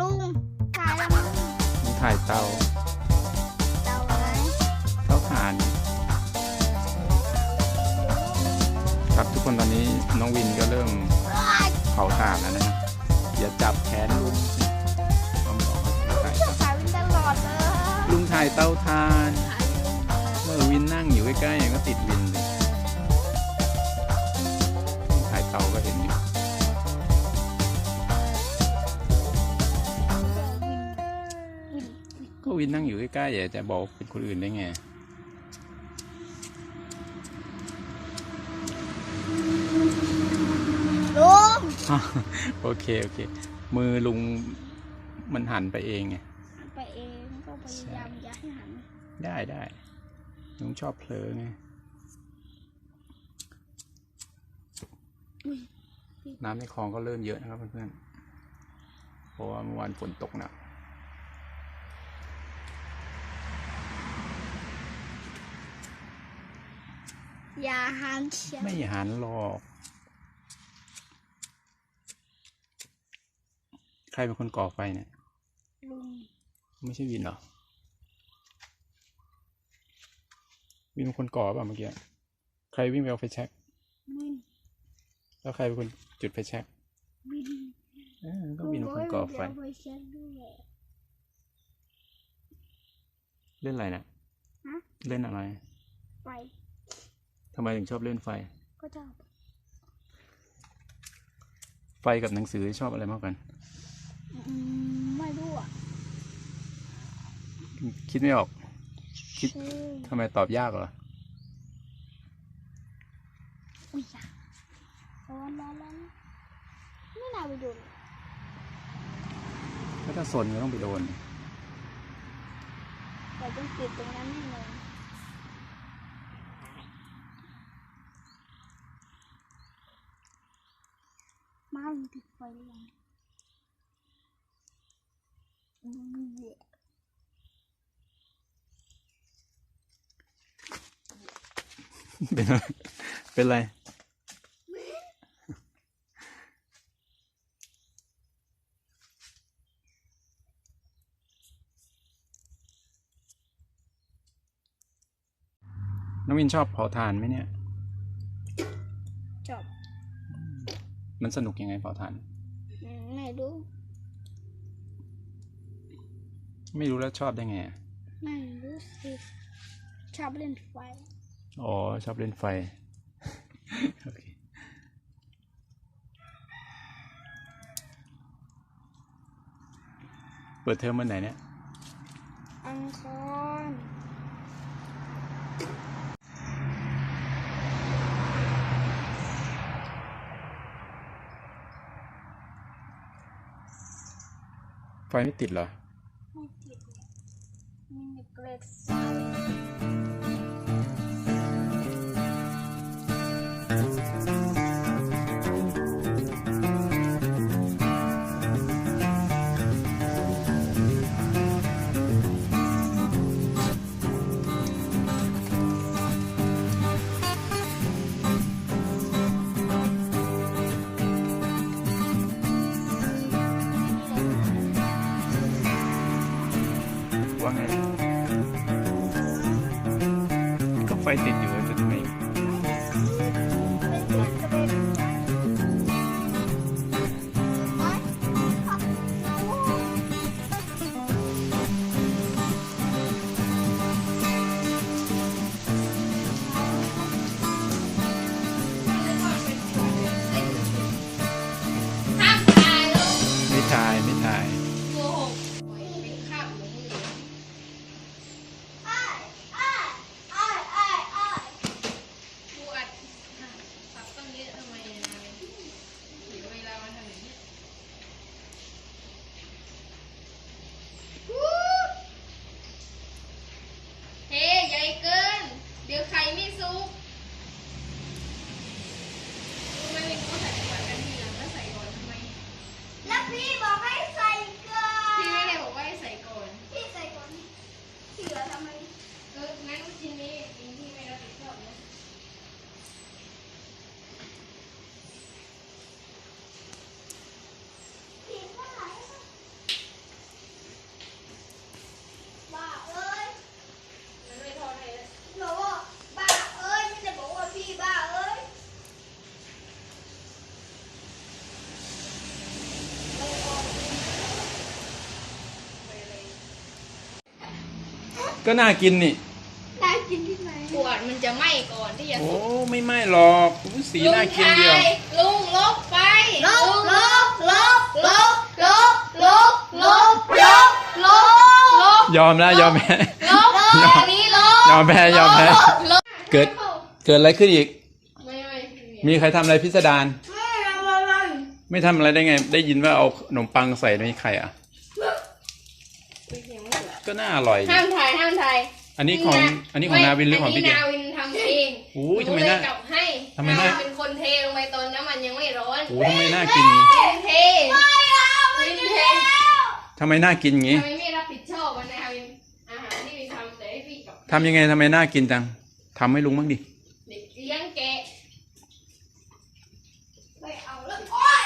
ลุงถ่ายแล้วมั้งมีถ่ายเตาเตาไหนเตาถ่านครับทุกคนตอนนี้น้องวินก็เริ่มว้ายเผาถ่านแล้วนะครับอย่าจับแขนลุงต้องบอกว่าถ่ายชอบถ่ายวินตลอดเลยลุงถ่ายเตาถ่านถ่ายวินเมื่อวินนั่งอยู่ใกล้ๆก็ติดวินเลย วินนั่งอยู่ใกล้ๆอย่าจะบอกเป็นคนอื่นได้ไงลุงโอเค โอเค มือลุงมันหันไปเองไงไปเองก็พยายามอย่าให้หัน ได้ได้ลุงชอบเผลอไงอุ้ยน้ำในคลองก็เริ่มเยอะนะครับเพื่อนๆเพราะว่าเมื่อวานฝนตกหนัก อย่าหันเชียวไม่หันหรอก ใครเป็นคนก่อไฟเนี่ย ลุง ไม่ใช่วินเหรอ วินเป็นคนก่อเปล่ะเมื่อกี้ ใครวิ่งไปเอาไฟแช็กวิน แล้วใครเป็นคนจุดไฟแช็กวินเออก็วินเป็นคนก่อไฟเดี๋ยวไปเช็คด้วยเล่นอะไรนะฮะ เล่นอะไรไป ทำไมถึงชอบเล่นไฟ ก็จะไฟกับหนังสือชอบอะไรมากกว่ากัน อืมไม่รู้อะคิดไม่ออก คิดเฮ้ยทำไมตอบยากเหรอ อุ้ยอย่าร้อนร้อนร้อนไม่น่าไปดูเลยถ้าถ้าสนก็ต้องไปโดน แต่ต้องติดตรงนั้นแน่นอน มาลุงติดไฟหรือยังอืมเหี้เป็นอะไรเป็นไรน้องวินชอบเผาถ่านไหมเนี่ย มันสนุกยังไงเผาถ่านอืมไม่รู้ ไม่รู้แล้วชอบได้ไงอะไม่รู้สิชอบเล่นไฟ อ๋อ ชอบเล่นไฟ โอเคเปิดเทอมวันไหนเนี่ย อังคาร ไม่ติดเหรอ ไม่ติดมีเกรดไฟว่ ก็ไก็น่ากินนี่ได้กินที่ไหนขวดมันจะไหม้ก่อนที่จะโอ้สุกไม่ไหม่หรอกอุ๊ยสีน่ากินเดียว ลุงชายลุงลบไปลบลลุงบลบลบลบลบลบลบลบลบยอมแล้วยอมแพ้ลบอันนี้ลบยอมแพ้ยอมแพ้ ลบเกิด เกิดอะไรขึ้นอีก ไม่ไม่มีใครทำอะไรพิสดาร ไม่ทำอะไร ไม่ทำอะไรได้ไง ได้ยินว่าเอาขนมปังใส่ในไข่อะ ก็น่าอร่อยดีห้ามถ่ายห้ามถ่ายอันนี้ของอันนี้ของนาวินหรือของพี่เดียนาวินทำเองอุ้ยทำไมหนูเลน่ากลับให้ทำไมน่านาวินเป็นคนเทลงไปตอนน้ำมันยังไม่ร้อนโอ้ทำไมน่ากินอย่างงี้เทวินเททำไมน่ากินอย่างงี้ทำไมไม่รับผิดชอบวันนาวินอาหารที่วินทำแต่ให้พี่กับทำยังไงทำไมน่ากินจังทำให้ลุงบ้างดิ เด็กเลี้ยงแกะ ไม่เอาแล้วโอ๊ย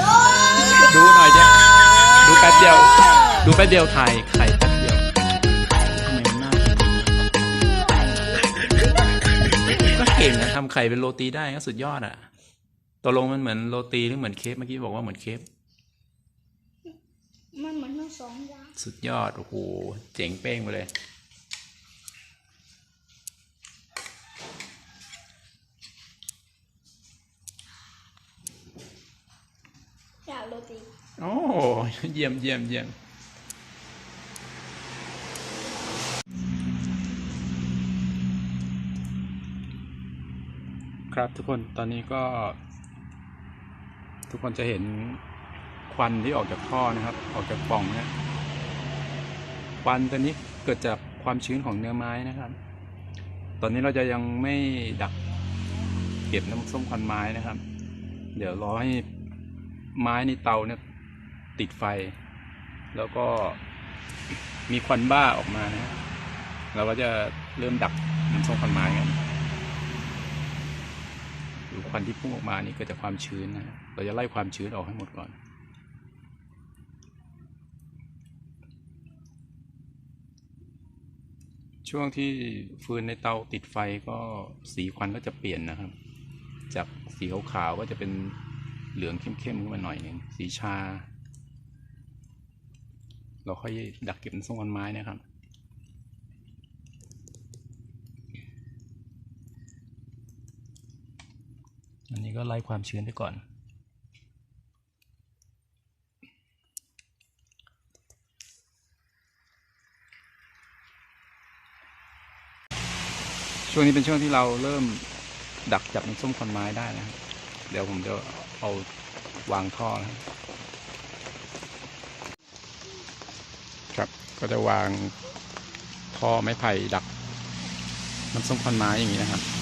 ลบ ดูหน่อยจ้ะดูแป๊บเดียว ดูแป๊บเดียวถ่ายไข่แป๊บเดียวทำไมมันน่ากินก็เก่งนะทำไข่เป็นโรตีได้ก็สุดยอดอะตกลงมันเหมือนโรตีหรือเหมือนเค้กเมื่อกี้บอกว่าเหมือนเค้กมันเหมือนทั้งสองอย่างสุดยอดโอ้โหเจ๋งเป้งไปเลย อยากโรตี โอ้เยี่ยมเยี่ยมเยี่ยม ครับทุกคนตอนนี้ก็ ทุกคนจะเห็นควันที่ออกจากท่อนะครับ ออกจากปล่องนะควันตัวนี้เกิดจากความชื้นของเนื้อไม้นะครับ ตอนนี้เราจะยังไม่ดักเก็บน้ำส้มควันไม้นะครับ เดี๋ยวรอให้ไม้ในเตาเนี่ยติดไฟ แล้วก็มีควันบ้าออกมานะเราก็จะเริ่มดักน้ำส้มควันไม้กัน หรือควันที่พุ่งออกมานี่เกิดจากความชื้นนะเราจะไล่ความชื้นออกให้หมดก่อน ช่วงที่ฟืนในเตาติดไฟก็สีควันก็จะเปลี่ยนนะครับ จากสีขาวๆก็จะเป็นเหลืองเข้มๆขึ้นมาหน่อยหนึ่งสีชา เราค่อยดักเก็บน้ำส้มควันไม้นะครับ นนี้ก็ไล่ความชื้นไปก่อน ช่วงนี้เป็นช่วงที่เราเริ่มดักจับน้ำส้มควันไม้ได้นะครับ เดี๋ยวผมจะเอาวางท่อนะครับครับ ก็จะวางท่อไม้ไผ่ดักน้ำส้มควันไม้อย่างนี้นะครับ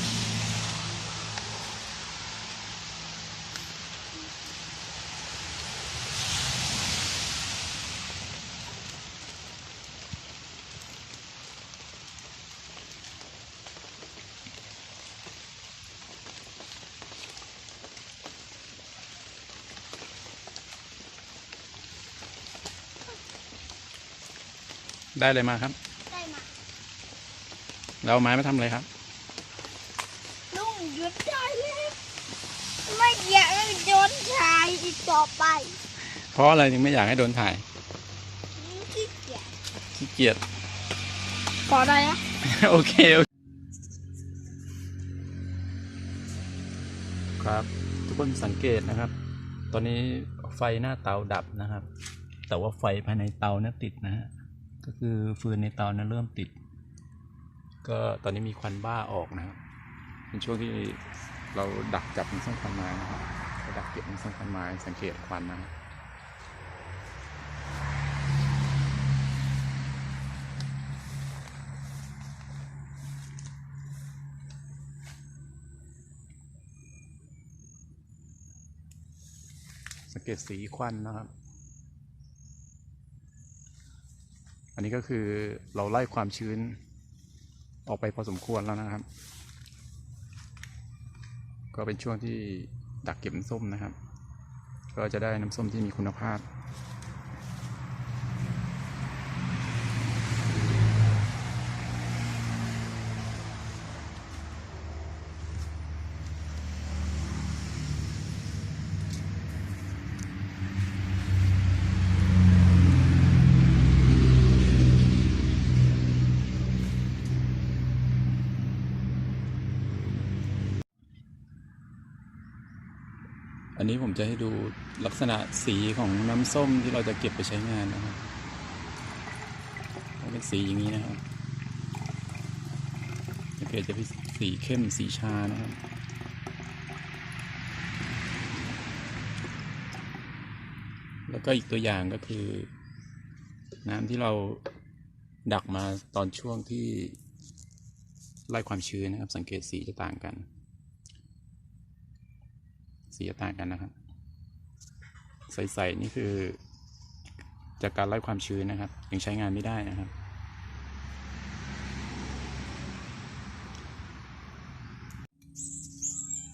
ได้เลยมาครับ ได้มาแล้วเอาไม้มาทำอะไรครับ ลุงหยุดได้แล้วไม่อยากให้โดนชายอีกต่อไปเพราะอะไรถึงไม่อยากให้โดนถ่ายขี้เกียจขี้เกียจ พอได้อะโอเคโอเคครับ ทุกคนสังเกตนะครับ ตอนนี้ไฟหน้าเตาดับนะครับ แต่ว่าไฟภายในเตาเนี่ยติดนะฮะ ก็คือฟืนในเตานี่ยเริ่มติด ก็ตอนนี้มีควันบ้าออกนะครับ เป็นช่วงที่เราดักจับมันส้มควันไม้นะครับดักเก็บมันส้มควันไม้สังเกตควันนะครับสังเกตสีควันนะครับ อันนี้ก็คือเราไล่ความชื้นออกไปพอสมควรแล้วนะครับ ก็เป็นช่วงที่ดักเก็บน้ำส้มนะครับ ก็จะได้น้ำส้มที่มีคุณภาพ นี้ผมจะให้ดูลักษณะสีของน้ำส้มที่เราจะเก็บไปใช้งานนะครับเป็นสีอย่างนี้นะครับสังเกตจะเป็นสีเข้มสีชานะครับแล้วก็อีกตัวอย่างก็คือ น้ำที่เราดักมาตอนช่วงที่ไล่ความชื้นนะครับ สังเกตสีจะต่างกัน สีต่างกันนะครับ ใสๆนี่คือจากการไล่ความชื้นนะครับ ยังใช้งานไม่ได้นะครับ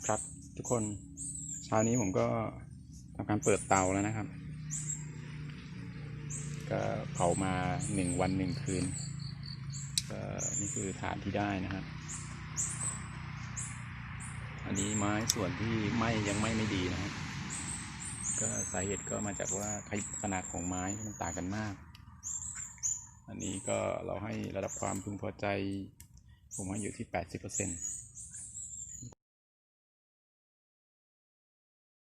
ครับทุกคนเช้านี้ผมก็ทำการเปิดเตาแล้วนะครับ ก็เผามาหนึ่งวันหนึ่งคืนก็นี่คือฐานที่ได้นะครับ อันนี้ไม้ส่วนที่ไหม้ยังไหม้ไม่ดีนะครับก็สาเหตุก็มาจากว่าขนาดของไม้มันต่างกันมาก อันนี้ก็เราให้ระดับความพึงพอใจ ผมให้อยู่ที่ 80%